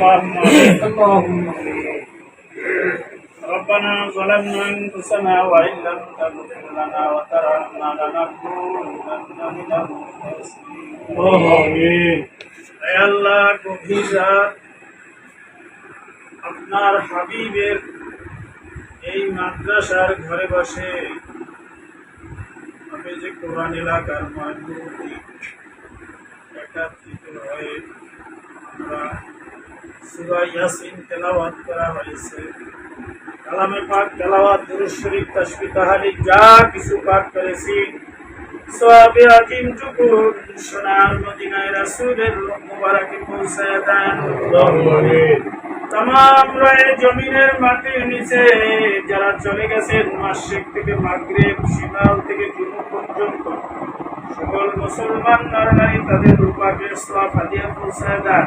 اللهم آمين اللهم آمين ربنا ظلمنا أنفسنا وإن لم تغفر لنا وترحمنا لنكونن من الخاسرين اللهم آمين হে আল্লাহ গভীর রাত আপনার হাবিবের এই মাদ্রাসার ঘরে বসে আমি যে কোরআন এলাকার মানুষ সুরা ইয়াসিন তেলাওয়াত করা হয়েছে। কালামে পাক তেলাওয়াত দুরুদ শরীফ তাসবি তাহারি যা কিছু করেছি সবে টুকু সোনার মদিনায় রাসূলের মুবারাকে পৌঁছায় দেন। জমিনের মাটির নিচে যারা চলে গেছেন মাসিক থেকে মাগরেব শিমাল থেকে জুনু পর্যন্ত। সকল মুসলমান নরনারী তাদের রূপাকে পৌঁছায় দেন।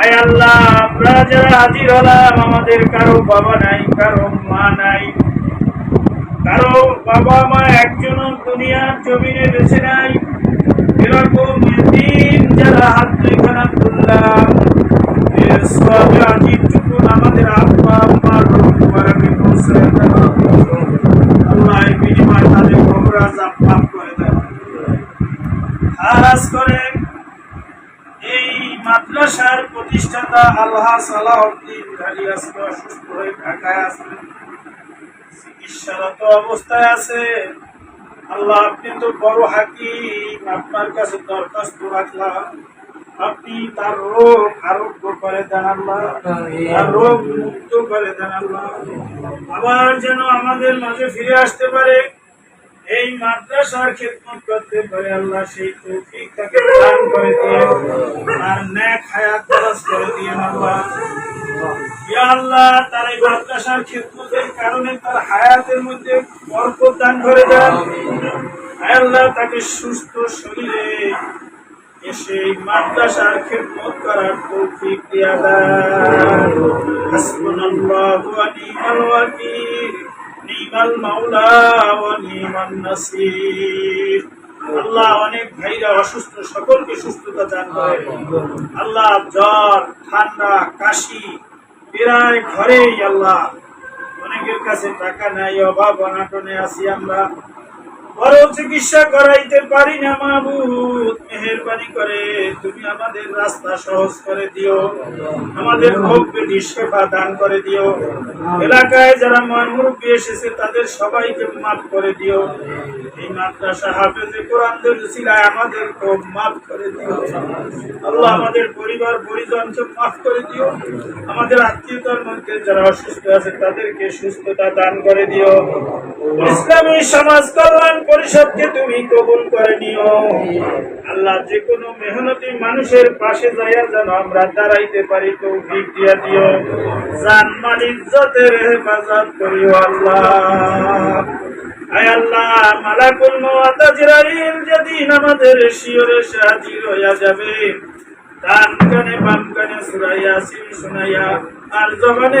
আয় আল্লাহ, আমরা যারা হাজির হলাম, আমাদের কারও বাবা নাই, কারও মা নাই। কারও বাবা মা একজন দুনিয়ার জমিনে বেছে নাই। এরকম দিন যারা হাত দুইখানা তুললাম এর সবে আজিব টুকুন আমাদের আব্বা আম্মার রূপবারাকে পৌঁছায় দেন আল্লাহ এই বিনিময় তাদের কবরা জাপ মাফ করে দেন খারাজ করে। এই মাদ্রাসার প্রতিষ্ঠাতা আল্লাহ সালাহদ্দিন আলী অসুস্থ হয়ে ঢাকায় আছেন চিকিৎসারত অবস্থায় আছে। আল্লাহ আপনি তো বড় হাকিম। আপনার কাছে দরখাস্ত রাখলাম। আপনি তার রোগ আরোগ্য করে দেন আল্লাহ। তার রোগ মুক্ত করে দেন আল্লাহ। আবার যেন আমাদের মাঝে ফিরে আসতে পারে। মাদ্রাসার খেদমত করতে পারে আল্লাহ সেই তৌফিক তাকে দান করে দিয়ে আর ন্যাক হায়াত খরচ করে দিয়ে আল্লাহ ইয়া আল্লাহ, তার এই মাদ্রাসার খেদমতের কারণে তার হায়াতের মধ্যে বরকত দান করে দেন। আল্লাহ, তাকে সুস্থ শরীরে এসে এই মাদ্রাসার খেদমত করার তৌফিক দিয়া দেন। হাসবুনাল্লাহু ওয়া নি'মাল ওয়াকিল। আল্লাহ অনেক ভাইরা অসুস্থ, সকলকে সুস্থতা দান করে। আল্লাহ জ্বর, ঠান্ডা, কাশি, প্রায় ঘরেই আল্লাহ। অনেকের কাছে টাকা নাই, অভাব, অনাটনে আছি আমরা। বড় চিকিৎসা করাইতে পারি না মাহবুদ মেহরবানি করে তুমি আমাদের রাস্তা সহজ করে দিও। আমাদের ভোগ সেবা দান করে দিও। এলাকায় যারা এসেছে, তাদের সবাইকে মাফ করে দিও। এই মাদ্রাসা হাফেজে মাফ করে দিও। আল্লাহ আমাদের পরিবার, পরিজনকে মাফ করে দিও। আমাদের আত্মীয়তার মধ্যে যারা অসুস্থ আছে, তাদেরকে সুস্থতা দান করে দিও। ইসলামী সমাজ কল্যাণ পরিষদকে তুমি কবুল করে নিও। আল্লাহ যে কোনো মেহনতি মানুষের পাশে যাইয়া যেন আমরা দাঁড়াইতে পারি তো ভিক দিয়া দিও। জান মাল ইজ্জতের হেফাজত করিও আল্লাহ। আল্লাহ শিওরে যাবে আর জবানে